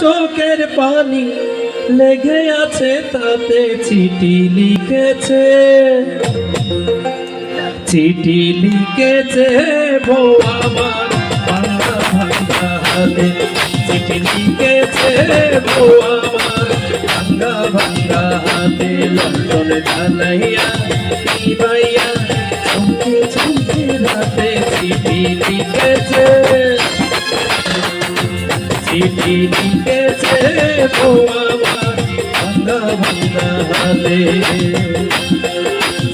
চোখের পানি লেগে আছে তাতে চিঠি লিখেছে। চিঠি লিখেছে, বউ আমার ভাঙা ভাঙা হাতে চিঠি লিখেছে, বউ আমার ভাঙা ভাঙা হাতে লন্ডন জানাইয়া কি ভাইয়া চমকে চমকে রাতে চিঠি লিখেছে। লিখেছে বউ আমার ভাঙা ভাঙা হাতে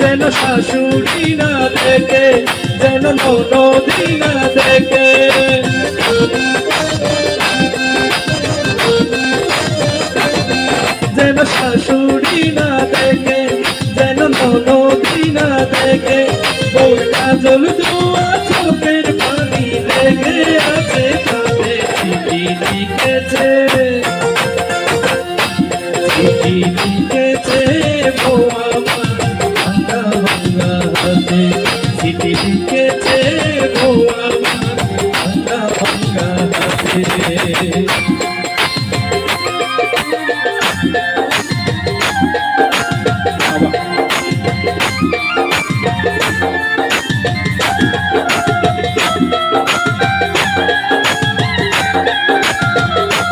যেন শাশুড়ি না দেখে, যেন নদী না দেখে। যেন শাশুড়ি না দেখে, যেন নদী না দেখে। বউটা জল দোয়া চোখের পানি লেগে লিখেছে।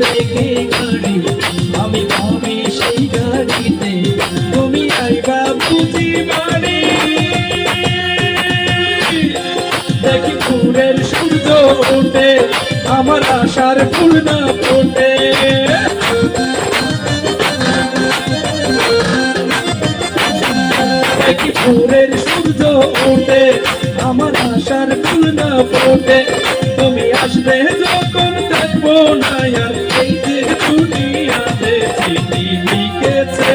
থেকে গাড়ি আমি ভাবি সেই গাড়িতে তুমি আইবা বুঝি বাড়ি দেখি ফুলের আমার আশার ফুল না ফোটে। দেখি ফুলের সূর্য ওঠে, আমার আশার ফুল না ফোটে। তুমি আসবে যখন দেখব না আর এই যে দুনিয়াতে চিঠি লিখেছে।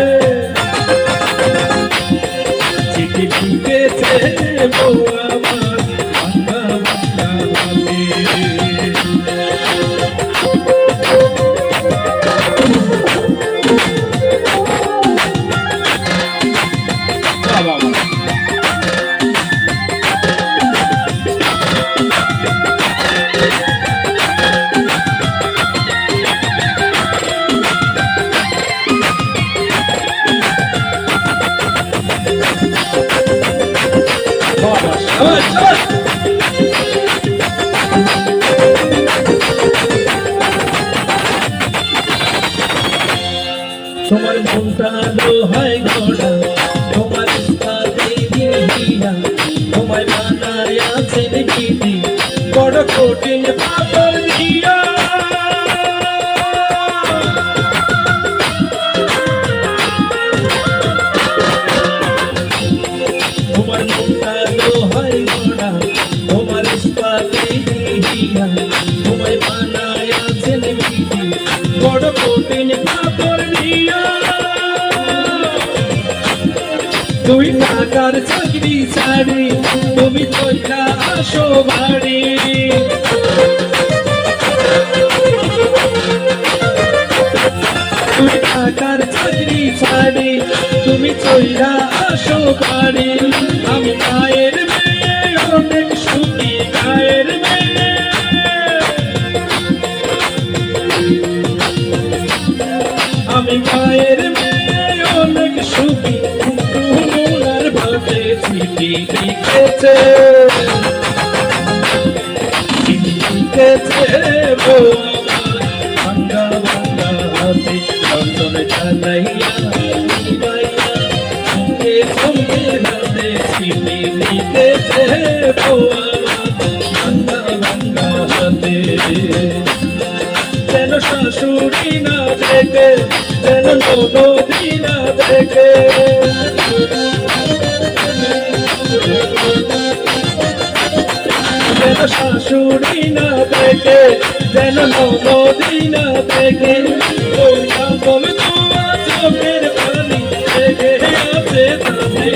চিঠি লিখেছে বউ আমার ভাঙা ভাঙা তোমার মনটা লোহায় গড়া তোমার দিয়া তোমার মানায় আছেন গীতি বড় কঠিন পাথর দিয়া বড় কঠিন পাথর তুই টাকার চাকরি ছাড়ি, তুমি চইলা আসো বাড়ি। তুই টাকার চাকরি ছাড়ি, তুমি চইলা আসো বাড়ি। আমি মায়ের বউ আমার ভাঙ্গা ভাঙ্গা হাতে লন্ডন জানাইয়া বাইয়া সঙ্গে চিঠি লিখেছে বউ আমার ভাঙ্গা ভাঙ্গা হাতে যেন শাশুড়ি না দেখে যেন নদী দেখে যেন শাশুড়ি না দেখে যেন নদী না দেখে। চোখের পানি দেখে আছে তাতে